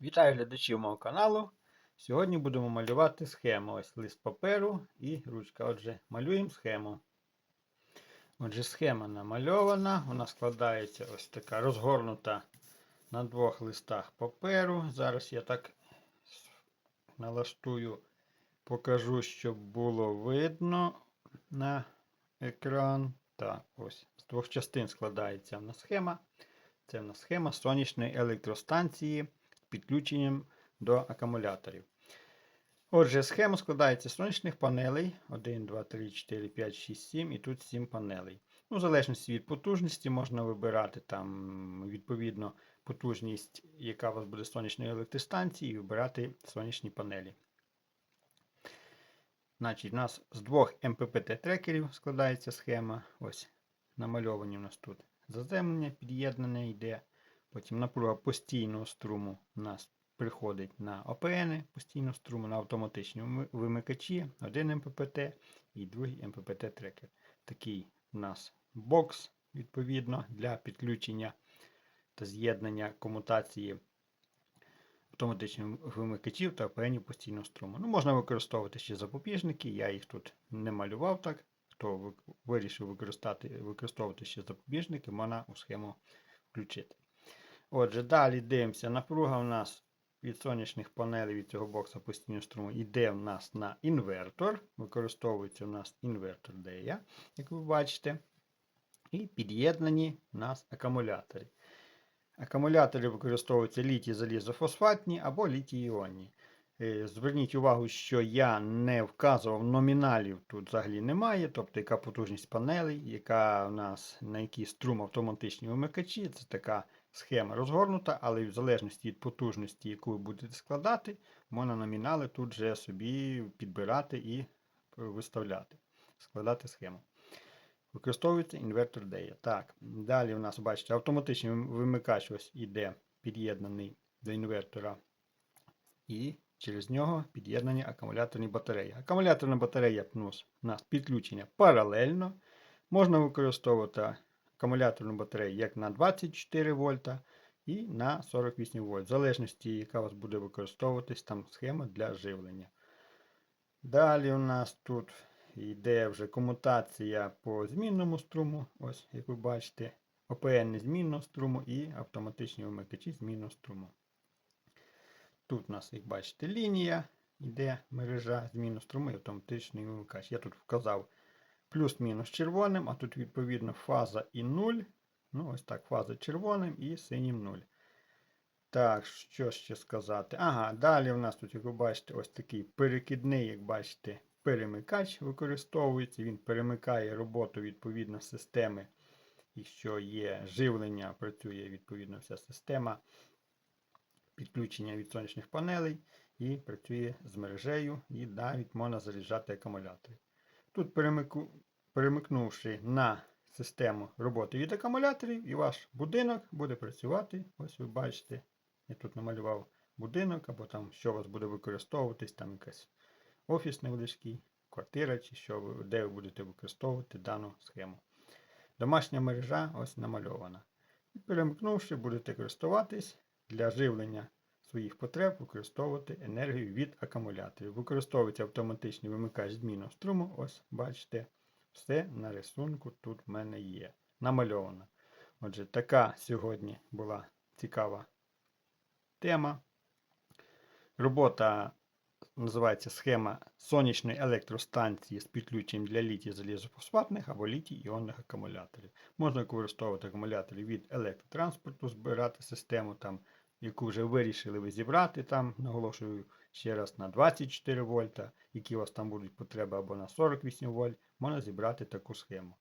Вітаю глядачів мого каналу. Сьогодні будемо малювати схему. Ось лист паперу і ручка. Отже, малюємо схему. Отже, схема намальована. Вона складається ось така розгорнута на двох листах паперу. Зараз я так налаштую, покажу, щоб було видно на екран. Так, ось з двох частин складається в нас схема. Це в нас схема сонячної електростанції підключенням до акумуляторів. Отже, схема складається з сонячних панелей. 1, 2, 3, 4, 5, 6, 7 і тут 7 панелей. Ну, В залежності від потужності можна вибирати там, відповідно, потужність, яка у вас буде сонячної електростанції, і вибирати сонячні панелі. Значить, у нас з двох МППТ-трекерів складається схема. Ось намальовані у нас тут заземлення під'єднане йде. Потім напруга постійного струму у нас приходить на ОПН постійного струму на автоматичні вимикачі, один МППТ і другий МППТ-трекер. Такий у нас бокс, відповідно, для підключення та з'єднання комутації автоматичних вимикачів та ОПН постійного струму. Ну, можна використовувати ще запобіжники, я їх тут не малював так. Хто вирішив використовувати ще запобіжники, можна у схему включити. Отже, далі дивимося. Напруга у нас від сонячних панелей від цього бокса постійного струму йде в нас на інвертор. Використовується у нас інвертор DEA, як ви бачите. І під'єднані у нас акумулятори. Акумулятори використовуються літій залізофосфатні або літій іонні. Е, Зверніть увагу, що я не вказував номіналів, тут взагалі немає, тобто яка потужність панелей, яка у нас на який струм автоматичні вимикачі. Це така схема розгорнута, але в залежності від потужності, яку ви будете складати, можна номінали тут же собі підбирати і виставляти, складати схему. Використовується інвертор DEA. Так, далі у нас, бачите, автоматичний вимикач ось іде під'єднаний до інвертора. І через нього під'єднані акумуляторні батареї. Акумуляторна батарея у нас підключення паралельно. Можна використовувати акумуляторну батарею як на 24 вольта і на 48 вольт, в залежності, яка у вас буде використовуватись там схема для живлення. Далі у нас тут йде вже комутація по змінному струму, ось як ви бачите, ОПН змінного струму і автоматичні вимикачі змінного струму. Тут у нас, як бачите, лінія, йде мережа зміну струму і автоматичний вимикач. Я тут вказав плюс-мінус червоним, а тут, відповідно, фаза і 0. Ну, ось так, фаза червоним і синім 0. Так, що ще сказати? Ага, далі у нас тут, як ви бачите, ось такий перекидний, як бачите, перемикач використовується. Він перемикає роботу відповідно системи. Якщо є живлення, працює відповідно вся система підключення від сонячних панелей і працює з мережею, і навіть можна заряджати акумулятори. Тут перемику, перемикнувши на систему роботи від акумуляторів, і ваш будинок буде працювати. Ось ви бачите, я тут намалював будинок, або там що у вас буде використовуватись, там якась офіс невеличкий, квартира, чи що ви, де ви будете використовувати дану схему. Домашня мережа ось намальована. І перемкнувши, будете користуватись для живлення своїх потреб, використовувати енергію від акумуляторів. Використовується автоматичний вимикач змінного струму. Ось бачите, все на рисунку тут в мене є. Намальовано. Отже, така сьогодні була цікава тема. Робота називається схема сонячної електростанції з підключенням для літій залізофосфатних або літій іонних акумуляторів. Можна використовувати акумулятори від електротранспорту, збирати систему, там, яку вже вирішили ви зібрати, там, наголошую ще раз, на 24 вольта, які у вас там будуть потреби, або на 48 вольт, можна зібрати таку схему.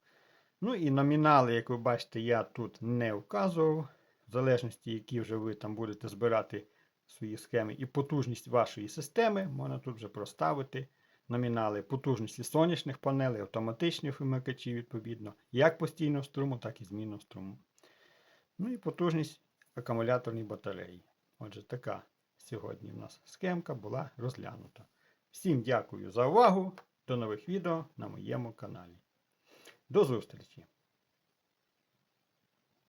Ну і номінали, як ви бачите, я тут не вказував, в залежності, які вже ви там будете збирати свої схеми і потужність вашої системи, можна тут вже проставити номінали потужності сонячних панелей, автоматичних вимикачів, відповідно, як постійного струму, так і змінного струму. Ну і потужність акумуляторної батареї. Отже, така сьогодні в нас схемка була розглянута. Всім дякую за увагу. До нових відео на моєму каналі. До зустрічі!